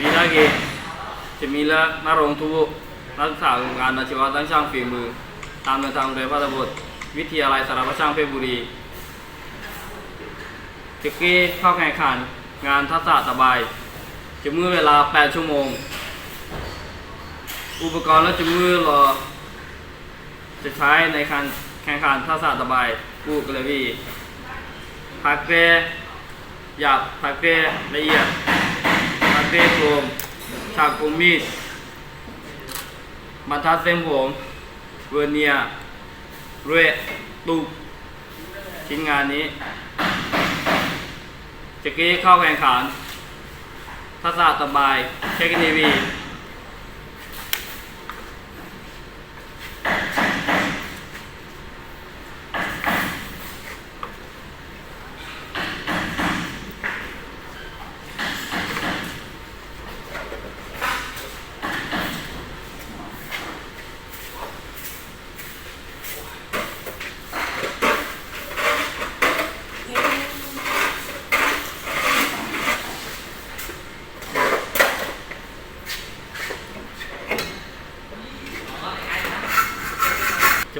มีนักเกจะมีและนักร้องทุกนักศึกษาโรงานอาชีวะตั้งช่างฝีมือ ตามแนวทางโดยพระตบทวิทยาลัยสารพัดช่างเพชรบุรีจะกี้เข้าแข่งขันงานทักษะสบายจะมือเวลา 8 ชั่วโมง อุปกรณ์และจะมือรอ จะใช้ในการแข่งขันทักษะสบายกูกระวีผักเกรหยาบผักเกรละเอียด เกรโคมฉากผมมีดบรรทัดเส้นผมเวอร์เนียรเรตุกชิ้นงานนี้จะกี้เข้าแข่งขันทักษะสบายเทคนิวี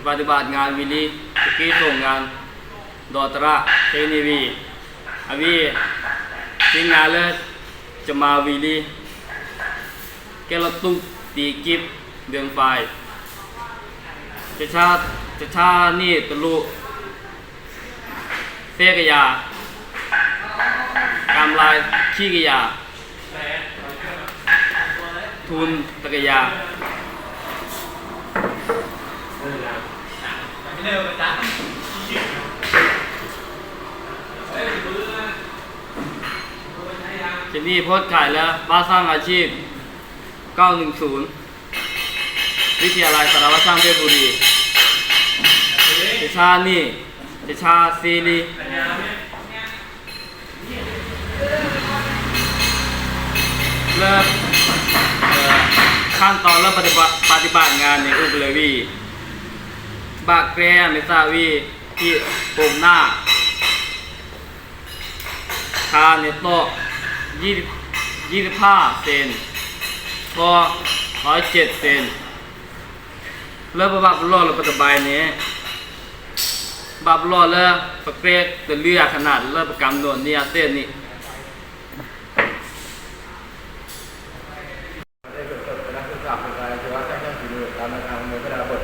ปฏิบัติงานวิลีสกีส่งงานดอตระเทนิวีอาวีทีมงานเลยจะมาวิลีแกลตุกตีกิบเดือนไฟจะชาจะชานี่ตะลุเซกยากำลายขี้กยา ทุนตะกยา เจนนี่โพสต์ขายแล้วบ้านสร้างอาชีพ 910 วิทยาลัยสารวัตรสร้างเพชรบุรีเจชานี่เจชาซีรีเริ่มขั้นตอนเริ่มปฏิบัติปฏิบัติงานในอุบเลวี บากแกรเมซาวีที่ผมหน้าคาเนโตยี่ยี่สิบห้าเซนพอร้อยเจ็ดเซนเริ่มบับรอดแล้วปัจจุบันนี้บับรอดแล้วประเกรดตัวเลือกขนาดเริ่มประกำโดนเนี่ยเส้นนี้ ได้จบจบเป็นนักศึกษาฝึกงานอาชีวะช่างช่างฝีมือตามแนวทางโดยพระดาบท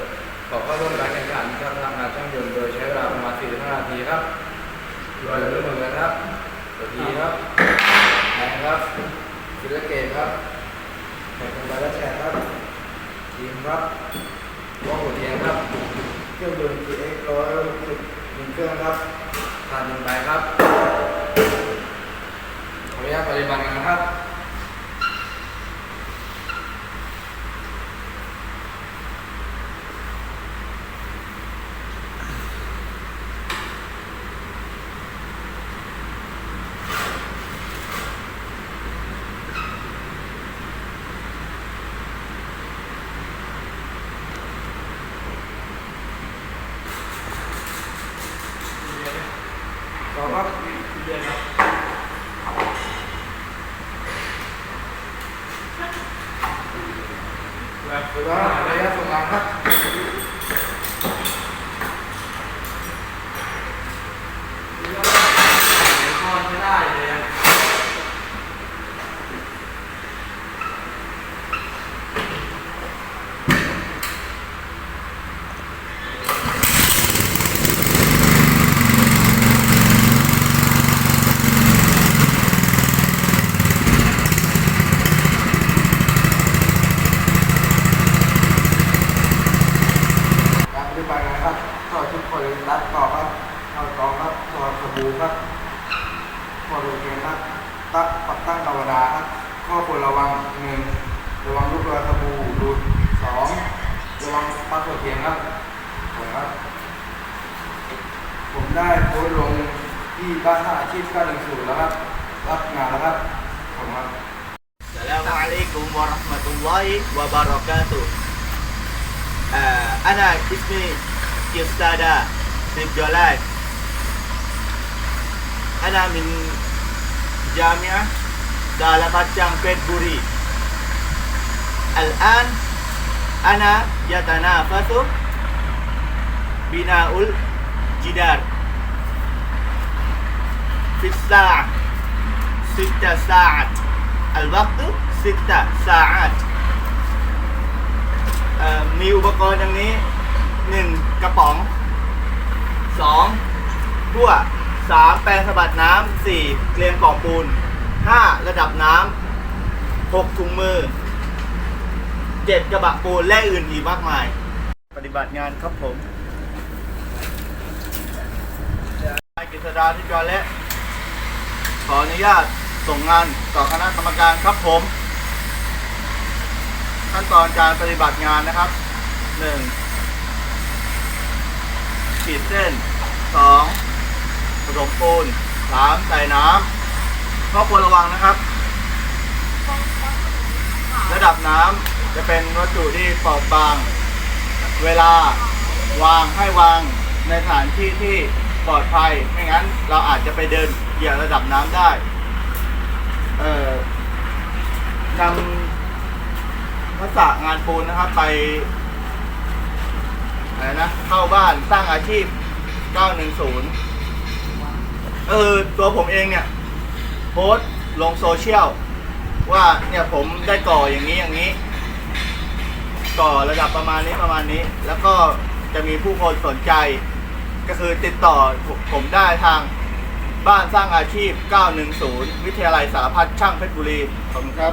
ขอเข้าร่วมการแข่งขันช่างทำงานช่างยนต์โดยใช้เวลาประมาณ45นาทีครับรอยมือมือกันครับตัวทีครับแข่ง ครับศิลเกตครับแข่งกันไปแล้วแชร์ครับ ทีมครับว่องหัวเทียนครับ เครื่องยนต์ GX ร้อยสิบหนึ่งเครื่องครับทานหนึ่งใบครับขออนุญาตปฏิบัติงานครับ ต่อครับ แบบหรือว่าระยะส่งงานครับ ไม่ได้เลยอะ การปฏิบัติงานครับต่อทุกคนรัดต่อครับเข้ากองครับต่อสบู่ครับข้อดูเกมครับตั้งปักตั้งธรรมดาครับ ข้อควรระวังหนึ่งระวังลูกเรือสบู่หลุดสองระวังปลั๊กหัวเทียนครับผมครับ ผมได้โพสต์ลงที่บ้านท่าอาชีพ910แล้วครับ รับงานแล้วครับผมครับ Assalamualaikum warahmatullahi wabarakatuh. Uh, أنا اسمي كيستادا سيف جلال. أنا من جامعة Dalabatchang Petburi Al-an ana yatanafasu binaul jidar fit sa'at sitta sa'at al waqtu sitta sa'at มีอุปกรณ์ดังนี้ 1. กระป๋อง 2. ทั่ว 3. แปรงสะบัดน้ำ 4. เกลียงกล่องปูน 5. ระดับน้ำ 6. ถุงมือ 7. กระบะปูนและอื่นอีกมากมาย ปฏิบัติงานครับผมนายกฤษดาที่จอและ ขออนุญาตส่งงานต่อคณะกรรมการครับผม ขั้นตอนการปฏิบัติงานนะครับ 1. ขีดเส้น 2. ผสมปูน 3. ใส่น้ำ ข้อควรระวังนะครับ ระดับน้ำจะเป็นวัตถุที่เปราะบาง เวลาวางให้วางในสถานที่ที่ปลอดภัย ไม่งั้นเราอาจจะไปเดินเหยียบระดับน้ำได้ เอ่อนำทักษะงานปูนนะครับไปอะไรนะเข้าบ้านสร้างอาชีพ 910 เออตัวผมเองเนี่ย โพสต์ลงโซเชียลว่าเนี่ยผมได้ก่ออย่างนี้อย่างนี้ ก่อระดับประมาณนี้ประมาณนี้ แล้วก็จะมีผู้คนสนใจ ก็คือติดต่อผมได้ทางบ้านสร้างอาชีพ 910 วิทยาลัยสารพัดช่างเพชรบุรีขอบคุณครับ